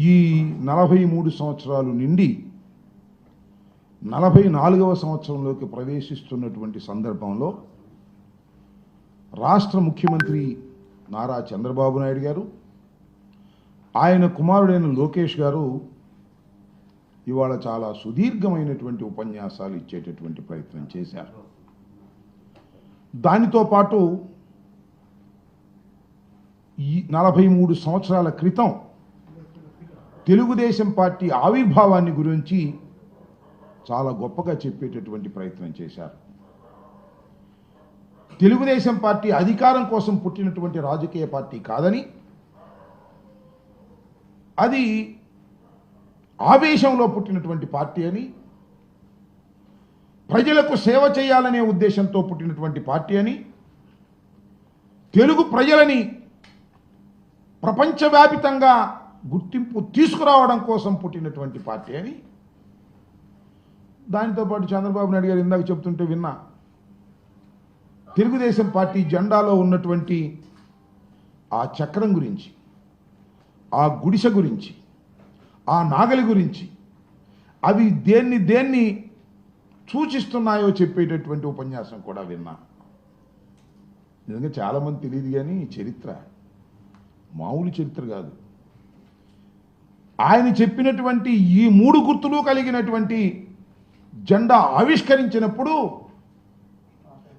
ఈ నలభై మూడు సంవత్సరాలు నిండి నలభై నాలుగవ సంవత్సరంలోకి ప్రవేశిస్తున్నటువంటి సందర్భంలో రాష్ట్ర ముఖ్యమంత్రి నారా చంద్రబాబు నాయుడు గారు ఆయన కుమారుడైన లోకేష్ గారు ఇవాళ చాలా సుదీర్ఘమైనటువంటి ఉపన్యాసాలు ఇచ్చేటటువంటి ప్రయత్నం చేశారు. దానితో పాటు ఈ నలభై మూడు సంవత్సరాల క్రితం తెలుగుదేశం పార్టీ ఆవిర్భావాన్ని గురించి చాలా గొప్పగా చెప్పేటటువంటి ప్రయత్నం చేశారు. తెలుగుదేశం పార్టీ అధికారం కోసం పుట్టినటువంటి రాజకీయ పార్టీ కాదని అది ఆవేశంలో పుట్టినటువంటి పార్టీ అని ప్రజలకు సేవ చేయాలనే ఉద్దేశంతో పుట్టినటువంటి పార్టీ అని తెలుగు ప్రజలని ప్రపంచవ్యాపితంగా గుర్తింపు తీసుకురావడం కోసం పుట్టినటువంటి పార్టీ అని దానితో పాటు చంద్రబాబు నాయుడు గారు ఇందాక చెప్తుంటే విన్నా తెలుగుదేశం పార్టీ జెండాలో ఉన్నటువంటి ఆ చక్రం గురించి ఆ గుడిసె గురించి ఆ నాగలి గురించి అవి దేన్ని దేన్ని సూచిస్తున్నాయో చెప్పేటటువంటి ఉపన్యాసం కూడా విన్నా. నిజంగా చాలామంది తెలియదు కానీ చరిత్ర మామూలు చరిత్ర కాదు. ఆయన చెప్పినటువంటి ఈ మూడు గుర్తులు కలిగినటువంటి జెండా ఆవిష్కరించినప్పుడు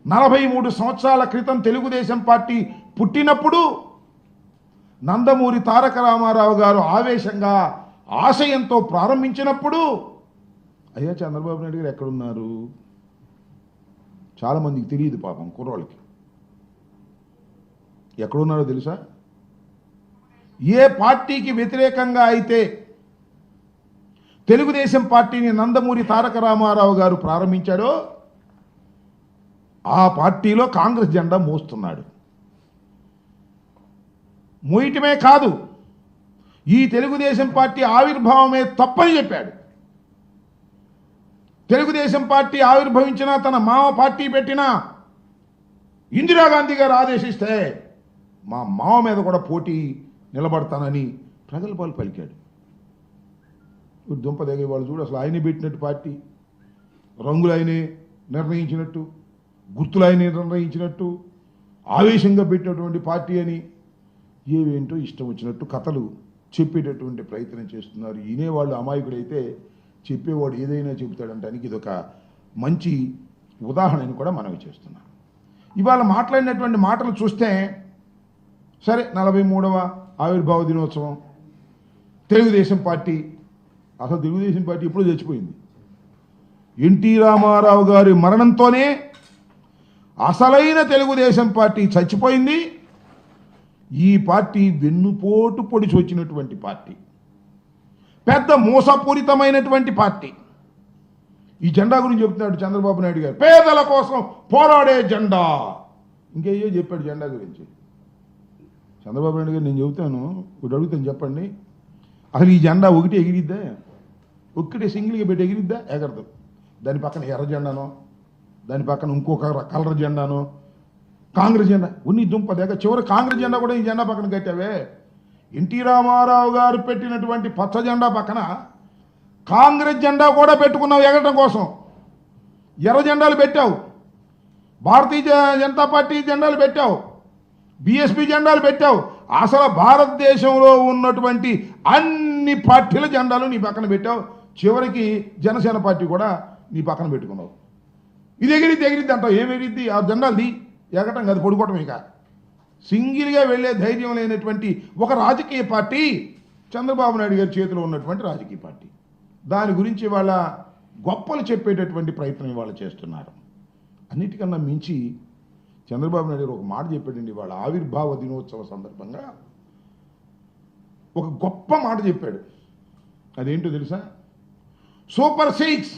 నలభై మూడు సంవత్సరాల క్రితం తెలుగుదేశం పార్టీ పుట్టినప్పుడు నందమూరి తారక రామారావు గారు ఆవేశంగా ఆశయంతో ప్రారంభించినప్పుడు అయ్యా చంద్రబాబు నాయుడు గారు ఎక్కడున్నారు? చాలామందికి తెలియదు పాపం కుర్రోళ్ళకి. ఎక్కడున్నారో తెలుసా? ఏ పార్టీకి వ్యతిరేకంగా అయితే తెలుగుదేశం పార్టీని నందమూరి తారక రామారావు గారు ప్రారంభించాడో ఆ పార్టీలో కాంగ్రెస్ జెండా మోస్తున్నాడు. మోయటమే కాదు ఈ తెలుగుదేశం పార్టీ ఆవిర్భావమే తప్పని చెప్పాడు. తెలుగుదేశం పార్టీ ఆవిర్భవించినా తన మామ పార్టీ పెట్టినా ఇందిరాగాంధీ గారు ఆదేశిస్తే మా మామ మీద కూడా పోటీ నిలబడతానని ప్రగల్భాలు పలికాడు. ఇప్పుడు దుంప వాళ్ళు చూడు అసలు ఆయనే పెట్టినట్టు పార్టీ. రంగులు ఆయనే నిర్ణయించినట్టు గుర్తులు ఆయనే నిర్ణయించినట్టు ఆవేశంగా పెట్టినటువంటి పార్టీ అని ఏవేంటో ఇష్టం వచ్చినట్టు కథలు చెప్పేటటువంటి ప్రయత్నం చేస్తున్నారు. వినేవాళ్ళు అమాయకుడైతే చెప్పేవాడు ఏదైనా చెబుతాడంటానికి ఇదొక మంచి ఉదాహరణని కూడా మనవి చేస్తున్నాం ఇవాళ మాట్లాడినటువంటి మాటలు చూస్తే సరే నలభై మూడవ ఆవిర్భావ దినోత్సవం తెలుగుదేశం పార్టీ అసలు తెలుగుదేశం పార్టీ ఎప్పుడూ చచ్చిపోయింది. ఎన్టీ రామారావు గారి మరణంతోనే అసలైన తెలుగుదేశం పార్టీ చచ్చిపోయింది. ఈ పార్టీ వెన్నుపోటు పొడిచి వచ్చినటువంటి పార్టీ. పెద్ద మోసపూరితమైనటువంటి పార్టీ. ఈ జెండా గురించి చెప్తున్నాడు చంద్రబాబు నాయుడు గారు. పేదల కోసం పోరాడే జెండా. ఇంకేయో చెప్పాడు జెండా గురించి? చంద్రబాబు నాయుడు గారు నేను చెబుతాను ఒకటి అడుగుతాను చెప్పండి. అసలు ఈ జెండా ఒకటి ఎగిరిద్దా? ఒక్కటే సింగిల్గా పెట్టి ఎగిరిద్దా? ఎగరదు. దాని పక్కన ఎర్ర జెండానో దాని పక్కన ఇంకొక కలర్ జెండానో కాంగ్రెస్ జెండా. ఉన్ని దుంప దగ్గర చివరి కాంగ్రెస్ జెండా కూడా ఈ జెండా పక్కన కట్టావే. ఎన్టీ రామారావు గారు పెట్టినటువంటి పచ్చ జెండా పక్కన కాంగ్రెస్ జెండా కూడా పెట్టుకున్నావు ఎగరడం కోసం. ఎర్ర జెండాలు పెట్టావు. భారతీయ జ- జనతా పార్టీ జెండాలు పెట్టావు. బిఎస్పి జెండాలు పెట్టావు. అసలు భారతదేశంలో ఉన్నటువంటి అన్ని పార్టీల జెండాలు నీ పక్కన పెట్టావు. చివరికి జనసేన పార్టీ కూడా నీ పక్కన పెట్టుకున్నావు. ఇది ఎగిరిద్ది ఎగిరిద్ది అంటావు. ఏం ఎగిరిద్ది? ఆ జెండాలది ఎగటం కాదు పొడుకోవటం ఇక. సింగిల్గా వెళ్ళే ధైర్యం లేనటువంటి ఒక రాజకీయ పార్టీ చంద్రబాబు నాయుడు గారి చేతిలో ఉన్నటువంటి రాజకీయ పార్టీ. దాని గురించి వాళ్ళ గొప్పలు చెప్పేటటువంటి ప్రయత్నం ఇవాళ చేస్తున్నారు. అన్నిటికన్నా మించి చంద్రబాబు నాయుడు గారు ఒక మాట చెప్పాడండి వాళ్ళ ఆవిర్భావ దినోత్సవ సందర్భంగా ఒక గొప్ప మాట చెప్పాడు. అదేంటో తెలుసా? సూపర్ సిక్స్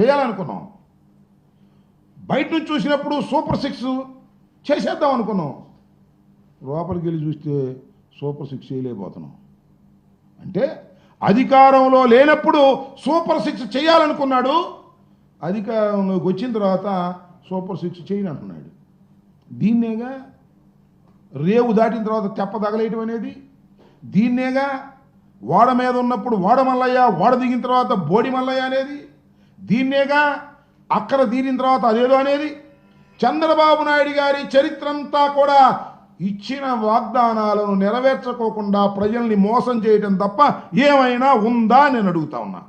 చేయాలనుకున్నాం. బయట నుంచి చూసినప్పుడు సూపర్ సిక్స్ చేసేద్దాం అనుకున్నాం. లోపలికి వెళ్ళి చూస్తే సూపర్ సిక్స్ చేయలేకపోతున్నాం. అంటే అధికారంలో లేనప్పుడు సూపర్ సిక్స్ చేయాలనుకున్నాడు అధికారంలోకి వచ్చిన తర్వాత సూపర్ సిక్స్ చేయను అంటున్నాడు దీన్నేగా రేవు దాటిన తర్వాత తెప్ప తగలేయటం అనేది దీన్నేగా ఓడ మీద ఉన్నప్పుడు ఓడ మల్లయ్య ఓడ దిగిన తర్వాత బోడి మల్లయ్య అనేది దీన్నేగా అక్కడ తీరిన తర్వాత అదేదో అనేది చంద్రబాబు నాయుడు గారి చరిత్రంతా కూడా ఇచ్చిన వాగ్దానాలను నెరవేర్చుకోకుండా ప్రజల్ని మోసం చేయటం తప్ప ఏమైనా ఉందా నేను అడుగుతా ఉన్నా.